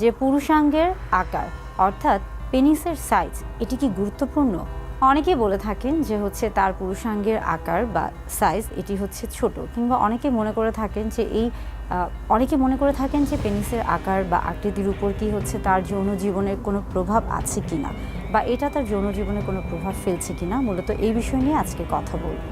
যে পুরুষাঙ্গের আকার, অর্থাৎ পেনিসের সাইজ, এটি কি গুরুত্বপূর্ণ? অনেকেই বলে থাকেন যে হচ্ছে তার পুরুষাঙ্গের আকার বা সাইজ এটি হচ্ছে ছোট, কিংবা অনেকে মনে করে থাকেন যে এই অনেকে মনে করে থাকেন যে পেনিসের আকার বা আকৃতির উপর কি হচ্ছে তার যৌন জীবনের কোনো প্রভাব আছে কিনা, বা এটা তার যৌন জীবনে কোনো প্রভাব ফেলছে কিনা, মূলত এই বিষয় নিয়ে আজকে কথা বলব।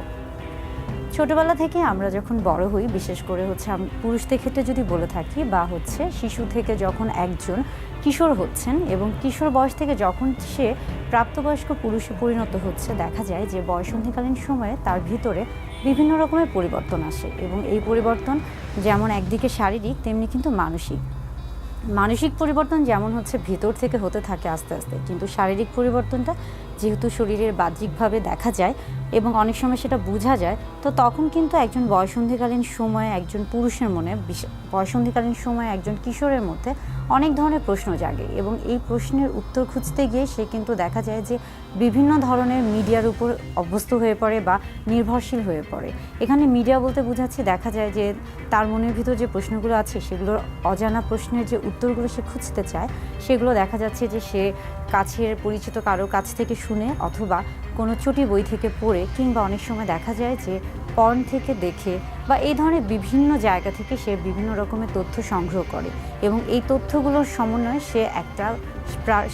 ছোটবেলা থেকে আমরা যখন বড় হই, বিশেষ করে হচ্ছে পুরুষদের ক্ষেত্রে যদি বলে থাকি বা হচ্ছে শিশু থেকে যখন একজন কিশোর হচ্ছেন এবং কিশোর বয়স থেকে যখন সে প্রাপ্তবয়স্ক পুরুষে পরিণত হচ্ছে, দেখা যায় যে বয়সন্ধিকালীন সময়ে তার ভিতরে বিভিন্ন রকমের পরিবর্তন আসে এবং এই পরিবর্তন যেমন একদিকে শারীরিক, তেমনি কিন্তু মানসিক। মানসিক পরিবর্তন যেমন হচ্ছে ভিতর থেকে হতে থাকে আস্তে আস্তে, কিন্তু শারীরিক পরিবর্তনটা যেহেতু শরীরের বাহ্যিকভাবে দেখা যায় এবং অনেক সময় সেটা বোঝা যায়, তো তখন কিন্তু একজন বয়সন্ধিকালীন সময়ে একজন পুরুষের মনে বয়সন্ধিকালীন সময়ে একজন কিশোরের মধ্যে অনেক ধরনের প্রশ্ন জাগে এবং এই প্রশ্নের উত্তর খুঁজতে গিয়ে সে কিন্তু দেখা যায় যে বিভিন্ন ধরনের মিডিয়ার উপর অভ্যস্ত হয়ে পড়ে বা নির্ভরশীল হয়ে পড়ে। এখানে মিডিয়া বলতে বোঝাচ্ছে দেখা যায় যে তার মনের ভিতর যে প্রশ্নগুলো আছে, সেগুলোর অজানা প্রশ্নের যে উত্তরগুলো সে খুঁজতে চায়, সেগুলো দেখা যাচ্ছে যে সে কাছের পরিচিত কারও কাছ থেকে শুনে অথবা কোনো চটি বই থেকে পড়ে কিংবা অনেক সময় দেখা যায় যে পর্ন থেকে দেখে বা এই ধরনের বিভিন্ন জায়গা থেকে সে বিভিন্ন রকমের তথ্য সংগ্রহ করে এবং এই তথ্যগুলোর সমন্বয়ে সে একটা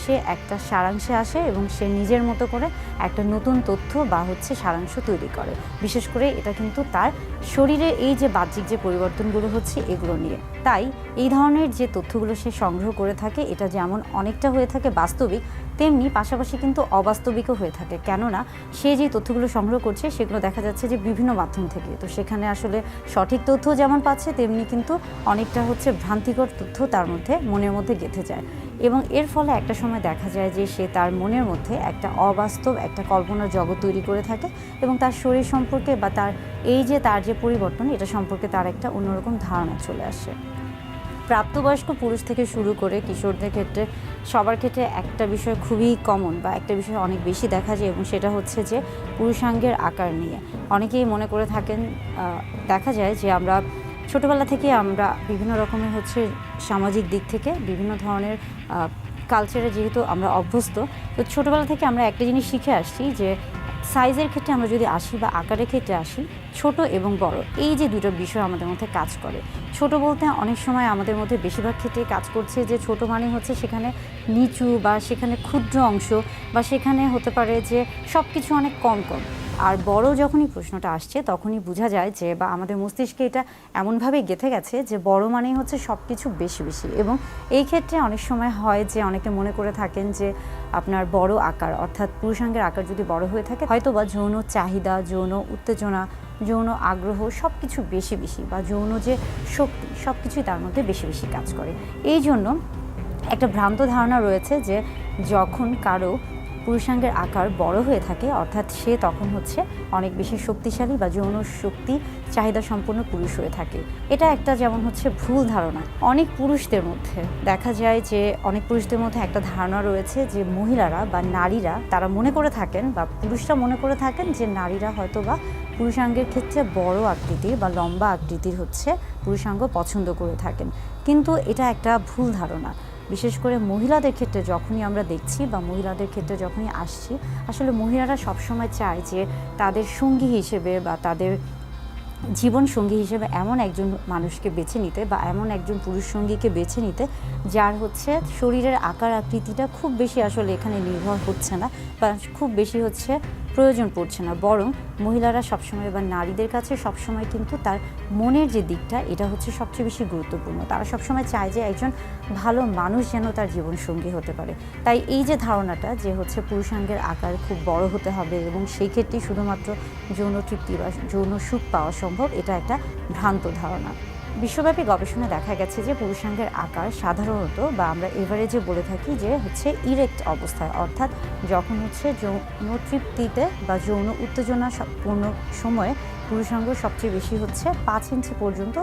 সে একটা সারাংশে আসে এবং সে নিজের মতো করে একটা নতুন তথ্য বা হচ্ছে সারাংশ তৈরি করে। বিশেষ করে এটা কিন্তু তার শরীরে এই যে বাহ্যিক যে পরিবর্তনগুলো হচ্ছে এগুলো নিয়ে। তাই এই ধরনের যে তথ্যগুলো সে সংগ্রহ করে থাকে, এটা যেমন অনেকটা হয়ে থাকে বাস্তবিক, তেমনি পাশাপাশি কিন্তু অবাস্তবিকও হয়ে থাকে। কেননা সে যে তথ্যগুলো সংগ্রহ করছে, সেগুলো দেখা যাচ্ছে যে বিভিন্ন মাধ্যম থেকে। তো সেখানে আসলে সঠিক তথ্য যেমন পাচ্ছে, তেমনি কিন্তু অনেকটা হচ্ছে ভ্রান্তিকর তথ্য তার মধ্যে মনের মধ্যে গেঁথে যায়। এবং এর ফলে একটা সময় দেখা যায় যে সে তার মনের মধ্যে একটা অবাস্তব, একটা কল্পনার জগৎ তৈরি করে থাকে এবং তার শরীর সম্পর্কে বা তার এই যে তার যে পরিবর্তন, এটা সম্পর্কে তার একটা অন্যরকম ধারণা চলে আসে। প্রাপ্তবয়স্ক পুরুষ থেকে শুরু করে কিশোরদের ক্ষেত্রে সবার ক্ষেত্রে একটা বিষয় খুবই কমন বা একটা বিষয় অনেক বেশি দেখা যায় এবং সেটা হচ্ছে যে পুরুষাঙ্গের আকার নিয়ে। অনেকেই মনে করে থাকেন দেখা যায় যে আমরা ছোটোবেলা থেকে আমরা বিভিন্ন রকমের হচ্ছে সামাজিক দিক থেকে বিভিন্ন ধরনের কালচারে যেহেতু আমরা অভ্যস্ত, তো ছোটোবেলা থেকে আমরা একটা জিনিস শিখে আসছি যে সাইজের ক্ষেত্রে আমরা যদি আসি বা আকারের ক্ষেত্রে আসি, ছোট এবং বড়, এই যে দুটো বিষয় আমাদের মধ্যে কাজ করে। ছোট বলতে অনেক সময় আমাদের মধ্যে বেশিরভাগ ক্ষেত্রে কাজ করছে যে ছোট মানে হচ্ছে সেখানে নিচু বা সেখানে ক্ষুদ্র অংশ বা সেখানে হতে পারে যে সব কিছু অনেক কম কম। আর বড় যখনই প্রশ্নটা আসছে, তখনই বোঝা যায় যে, বা আমাদের মস্তিষ্কে এটা এমনভাবে গেঁথে গেছে যে, বড় মানেই হচ্ছে সব কিছু বেশি বেশি। এবং এই ক্ষেত্রে অনেক সময় হয় যে, অনেকে মনে করে থাকেন যে, আপনার বড় আকার, অর্থাৎ পুরুষাঙ্গের আকার যদি বড় হয়ে থাকে হয়তো বা যৌন চাহিদা, যৌন উত্তেজনা, যৌন আগ্রহ সব কিছু বেশি বেশি, বা যৌন যে শক্তি সব কিছুই তার মধ্যে বেশি বেশি কাজ করে। এই জন্য একটা ভ্রান্ত ধারণা রয়েছে যে, যখন কারও পুরুষাঙ্গের আকার বড় হয়ে থাকে, অর্থাৎ সে তখন হচ্ছে অনেক বেশি শক্তিশালী বা যৌন শক্তি চাহিদা সম্পন্ন পুরুষ হয়ে থাকে। এটা একটা যেমন হচ্ছে ভুল ধারণা। অনেক পুরুষদের মধ্যে দেখা যায় যে, অনেক পুরুষদের মধ্যে একটা ধারণা রয়েছে যে, মহিলারা বা নারীরা তারা মনে করে থাকেন বা পুরুষরা মনে করে থাকেন যে, নারীরা হয়তো বা পুরুষাঙ্গের ক্ষেত্রে বড় আকৃতির বা লম্বা আকৃতির হচ্ছে পুরুষাঙ্গ পছন্দ করে থাকেন। কিন্তু এটা একটা ভুল ধারণা। বিশেষ করে মহিলাদের ক্ষেত্রে যখনই আমরা দেখছি বা মহিলাদের ক্ষেত্রে যখনই আসছি, আসলে মহিলারা সবসময় চায় যে তাদের সঙ্গী হিসেবে বা তাদের জীবন সঙ্গী হিসেবে এমন একজন মানুষকে বেছে নিতে বা এমন একজন পুরুষ সঙ্গীকে বেছে নিতে, যার হচ্ছে শরীরের আকার আকৃতিটা খুব বেশি আসলে এখানে নির্ভর হচ্ছে না বা খুব বেশি হচ্ছে প্রয়োজন পড়ছে না, বরং মহিলারা সবসময় বা নারীদের কাছে সবসময় কিন্তু তার মনের যে দিকটা, এটা হচ্ছে সবচেয়ে বেশি গুরুত্বপূর্ণ। তারা সবসময় চায় যে একজন ভালো মানুষ যেন তার জীবনসঙ্গী হতে পারে। তাই এই যে ধারণাটা যে হচ্ছে পুরুষাঙ্গের আকার খুব বড় হতে হবে এবং সেই ক্ষেত্রেই শুধুমাত্র যৌন তৃপ্তি বা যৌন সুখ পাওয়া সম্ভব, এটা একটা ভ্রান্ত ধারণা। বিশ্বব্যাপী গবেষণা দেখা গেছে যে পুরুষাঙ্গের আকার সাধারণত বা আমরা এভারেজে বলে থাকি যে হচ্ছে ইরেক্ট অবস্থায়, অর্থাৎ যখন হচ্ছে যৌন তৃপ্তিতে বা যৌন উত্তেজনা পূর্ণ সময়ে পুরুষাঙ্গ সবচেয়ে বেশি হচ্ছে পাঁচ ইঞ্চি পর্যন্ত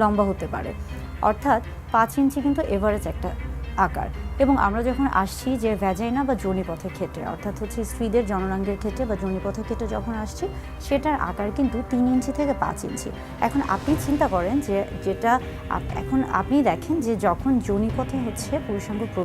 লম্বা হতে পারে। অর্থাৎ পাঁচ ইঞ্চি কিন্তু এভারেজ একটা আকার। এবং আমরা যখন আসছি যে ভ্যাজাইনা বা যোনিপথের ক্ষেত্রে, অর্থাৎ হচ্ছে স্ত্রীদের জননাঙ্গের ক্ষেত্রে বা যোনিপথের ক্ষেত্রে যখন আসছি, সেটার আকার কিন্তু তিন ইঞ্চি থেকে পাঁচ ইঞ্চি। এখন আপনি চিন্তা করেন যে যেটা, এখন আপনি দেখেন যে যখন যোনিপথে হচ্ছে পুরুষাঙ্গ